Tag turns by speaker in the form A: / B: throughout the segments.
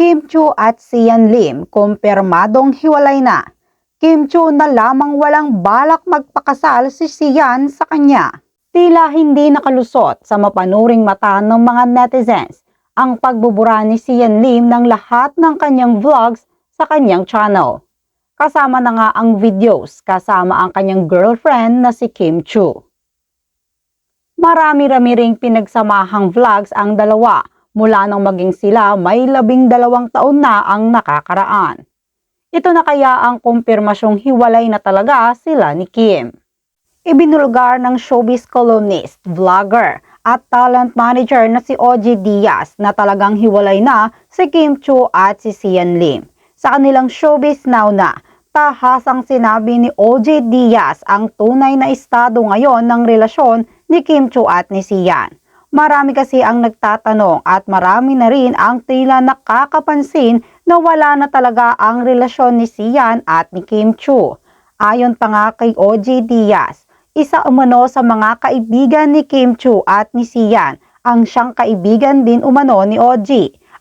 A: Kim Chu at Sian Lim kumpirmadong hiwalay na. Kim Chu na lamang walang balak magpakasal si Sian sa kanya. Tila hindi nakalusot sa mapanuring mata ng mga netizens ang pagbubura ni Sian Lim ng lahat ng kanyang vlogs sa kanyang channel. Kasama na nga ang videos kasama ang kanyang girlfriend na si Kim Chu. Marami-rami ring pinagsamahang vlogs ang dalawa mula nang maging sila may labing dalawang taon na ang nakakaraan. Ito na kaya ang kumpirmasyong hiwalay na talaga sila ni Kim. Ibinulgar ng showbiz columnist, vlogger, at talent manager na si OG Diaz na talagang hiwalay na si Kim Chu at si Sian Lim. Sa kanilang showbiz now na, tahasang sinabi ni OG Diaz ang tunay na estado ngayon ng relasyon ni Kim Chu at ni Sian. Marami kasi ang nagtatanong at marami na rin ang tila nakakapansin na wala na talaga ang relasyon ni Sian at ni Kim Chu. Ayon pa nga kay OG Diaz, isa umano sa mga kaibigan ni Kim Chu at ni Sian ang siyang kaibigan din umano ni OG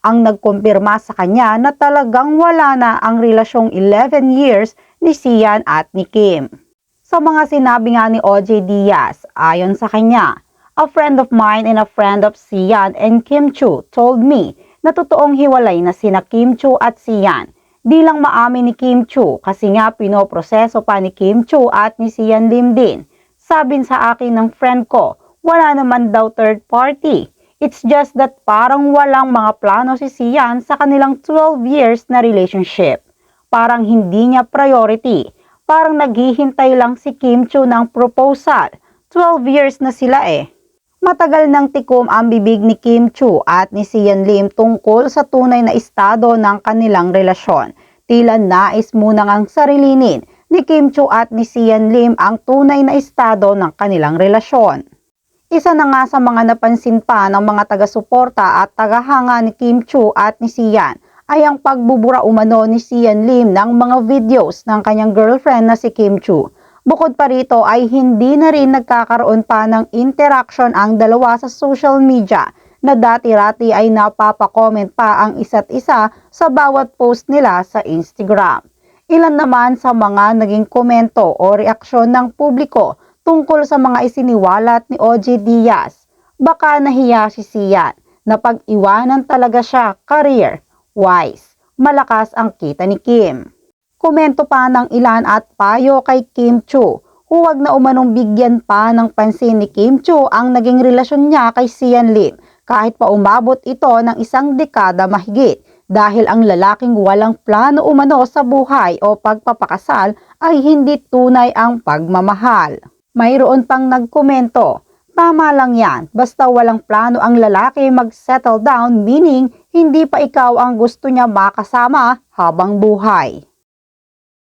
A: ang nagkumpirma sa kanya na talagang wala na ang relasyong 11 years ni Sian at ni Kim. Sa mga sinabi nga ni OJ Diaz, ayon sa kanya, A friend of mine and a friend of Sian and Kim Chu told me na totoong hiwalay na sina Kim Chu at Sian. Di lang maamin ni Kim Chu kasi nga pinoproseso pa ni Kim Chu at ni Sian Lim din. Sabin sa akin ng friend ko, wala naman daw third party. It's just that parang walang mga plano si Sian sa kanilang 12 years na relationship. Parang hindi niya priority. Parang naghihintay lang si Kim Chu ng proposal. 12 years na sila eh. Matagal nang tikom ang bibig ni Kim Chu at ni Sian Lim tungkol sa tunay na estado ng kanilang relasyon. Tila nais muna ngang sarilinin ni Kim Chu at ni Sian Lim ang tunay na estado ng kanilang relasyon. Isa na nga sa mga napansin pa ng mga taga-suporta at tagahanga ni Kim Chu at ni Sian ay ang pagbubura umano ni Sian Lim ng mga videos ng kanyang girlfriend na si Kim Chu. Bukod pa rito ay hindi na rin nagkakaroon pa ng interaction ang dalawa sa social media na dati-rati ay napapakomment pa ang isa't isa sa bawat post nila sa Instagram. Ilan naman sa mga naging komento o reaksyon ng publiko tungkol sa mga isiniwalat ni OJ Diaz. Baka nahiya si Sian na pag-iwanan talaga siya career wise. Malakas ang kita ni Kim. Komento pa ng ilan at payo kay Kim Chu. Huwag na umanong bigyan pa ng pansin ni Kim Chu ang naging relasyon niya kay Sian Lim kahit pa umabot ito ng isang dekada mahigit dahil ang lalaking walang plano umano sa buhay o pagpapakasal ay hindi tunay ang pagmamahal. Mayroon pang nagkomento, tama lang yan, basta walang plano ang lalaki mag-settle down meaning hindi pa ikaw ang gusto niya makasama habang buhay.